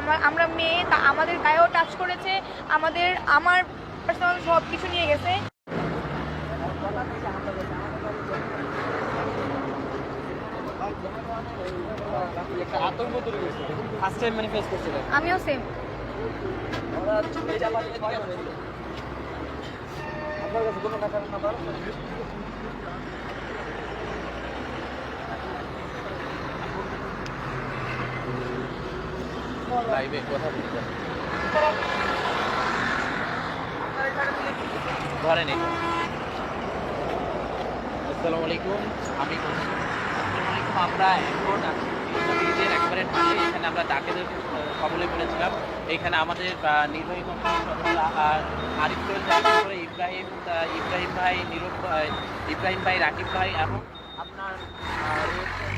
আমা- আমরা মেয়ে, তা আমাদের গায়েও টাচ করেছে, আমাদের, আমার পার্সোনাল সব কিছু নিয়ে গেছে আমিও সেম আমরা। আপনার কাছে কোনো লাইভে কথা বলতে ধরেন এই। আসসালামু আলাইকুম আমি আলাইকুম আমরা ব্রিজের একবারে পাশে এখানে আমরা ডাকেদের কবলে পড়েছিলাম। এখানে আমাদের নির্বাহী আরিফ ইব্রাহিম ইব্রাহিম ভাই নীরব ইব্রাহিম ভাই রাকিব ভাই এবং আপনার আহ, রয়েছেন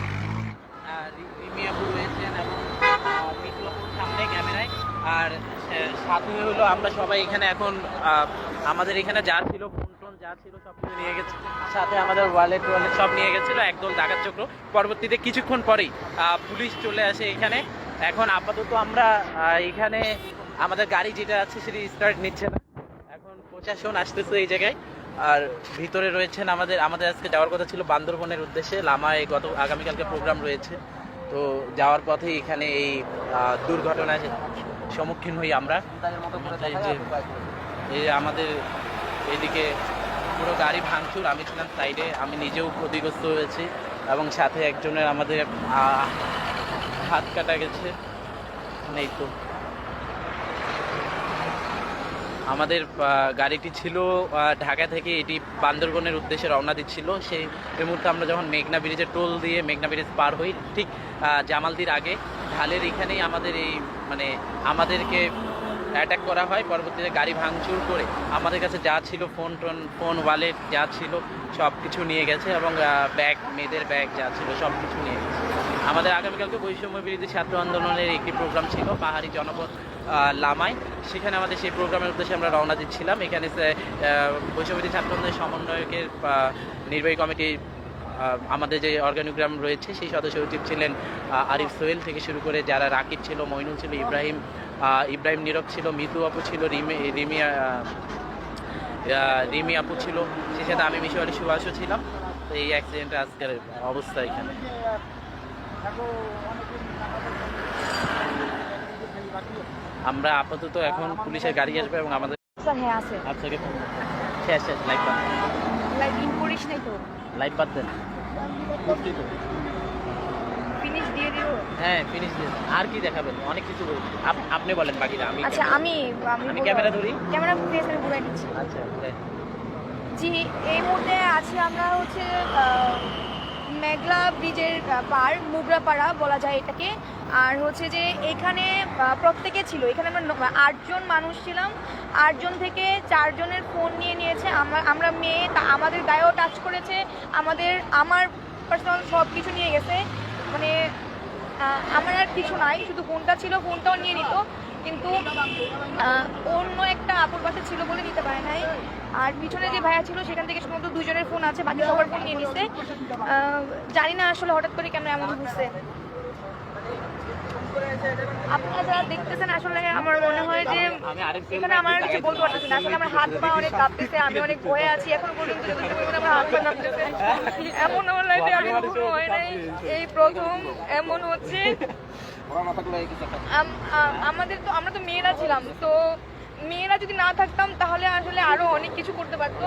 আহ, রি- রিমি আপু রয়েছেন এবং সামনে ক্যামেরায়। আর সাথে হলো আমরা সবাই এখানে এখন আমাদের এখানে যা ছিল ফোন যা ছিল সব কিছু নিয়ে গেছে। সাথে আমাদের ওয়ালেট ওয়ালেট সব নিয়ে ডাকাত চক্র। পরবর্তীতে কিছুক্ষণ পরেই পুলিশ চলে আসে এখানে। এখন আপাতত আমরা এখানে আমাদের গাড়ি যেটা আছে সেটি স্টার্ট নিচ্ছে না। এখন প্রশাসন আসতেছে এই জায়গায়। আর ভিতরে রয়েছেন আমাদের আমাদের আজকে যাওয়ার কথা ছিল বান্দরবনের উদ্দেশ্যে। লামায় গত, আগামীকালকে প্রোগ্রাম রয়েছে। তো যাওয়ার পথে এখানে এই দুর্ঘটনার সম্মুখীন হই আমরা। এই আমাদের এদিকে পুরো গাড়ি ভাঙচুর, আমি ছিলাম সাইডে আমি নিজেও ক্ষতিগ্রস্ত হয়েছি এবং সাথে একজনের আমাদের হাত কাটা গেছে। নেই তো। আমাদের গাড়িটি ছিল ঢাকা থেকে এটি বান্দরবনের উদ্দেশ্যে রওনা দিচ্ছিল। সেই মুহূর্তে আমরা যখন মেঘনা ব্রিজের টোল দিয়ে মেঘনা ব্রিজ পার হই, ঠিক জামালদির আগে, ঢালের এখানেই আমাদের এই মানে আমাদেরকে অ্যাটাক করা হয় পরবর্তীতে গাড়ি ভাঙচুর করে আমাদের কাছে যা ছিল ফোন টোন ফোন ওয়ালেট যা ছিল সব কিছু নিয়ে গেছে এবং ব্যাগ মেয়েদের ব্যাগ যা ছিল সব কিছু নিয়ে গেছে। আমাদের আগামীকালকে বৈষম্য বিরোধী ছাত্র আন্দোলনের একটি প্রোগ্রাম ছিল পাহাড়ি জনপদ লামায় সেখানে আমাদের সেই প্রোগ্রামের উদ্দেশ্যে আমরা রওনা দিচ্ছিলাম। এখানে সে- আহ, বৈষম্য বিরোধী ছাত্র আন্দোলনের সমন্বয়কের নির্বাহী কমিটি আহ, আমাদের যে অর্গানোগ্রাম রয়েছে সেই সদস্য সচিব ছিলেন আরিফ সোহেল থেকে শুরু করে যারা রাকিব ছিল মইনুল ছিল ইব্রাহিম ইব্রাহিম নীরব ছিল মিতু আপু ছিল রিমি রিমি রিমি আপু ছিল সেই সাথে আমি মিশরি সুভাষও ছিলাম। তো এই অ্যাক্সিডেন্টের আজকের অবস্থা এখানে। আমরা আপাতত এখন পুলিশের গাড়ি আসবে এবং আমাদের হ্যাঁ আছে। আপনাকে শেষ শেষ বাদ লাইক ইন করিস নাই তো? লাইভ বাদ দেন ফিনিশ দিয়ে দিও। হ্যাঁ ফিনিশ দিন আর কি দেখাবেন? অনেক কিছু বলছি। আপনি বলেন বাকিটা আমি আচ্ছা আমি আমি ক্যামেরা ধরি। ক্যামেরা ফেস আমি ঘুরাই দিচ্ছি। আচ্ছা জি এই মুহূর্তে আছি আমরা হচ্ছে মেঘলা ব্রিজের পার মুগরাপাড়া বলা যায় এটাকে। আর হচ্ছে যে এখানে প্রত্যেকে ছিল। এখানে আমরা আটজন মানুষ ছিলাম। আটজন থেকে চারজনের ফোন নিয়ে নিয়েছে। আমরা আমরা মেয়ে আমাদের গায়েও টাচ করেছে। আমাদের, আমার পার্সোনাল সব কিছু নিয়ে গেছে। মানে আমার আর কিছু নাই। শুধু ফোনটা ছিল ফোনটাও নিয়ে নিত। কিন্তু অন্য একটা আপুর পাশে ছিল বলে নিতে পারে নাই। আর পিছনে যে ভাইয়া ছিল, সেখান থেকে শুধুমাত্র দুজনের ফোন আছে, বাকি সবার ফোন নিয়ে নিচ্ছে জানি না আসলে হঠাৎ করে কেন এমন ঘুরছে আপনারা যারা দেখতেছেন, আসলে আমার মনে হয় যে, এখানে আমার কিছু বলতে পারতেছি না। আসলে আমার হাত পা অনেক কাঁপতেছে, আমি অনেক ভয়ে আছি। এখন পর্যন্ত আমার হাত পা কাঁপতেছে, এমন আমার লাইফে আগে কখনো হয় নাই। এই প্রথম, এমন হচ্ছে। আমাদের তো আমরা তো মেয়েরা ছিলাম তো মেয়েরা যদি না থাকতাম তাহলে আসলে আরও অনেক কিছু করতে পারতো।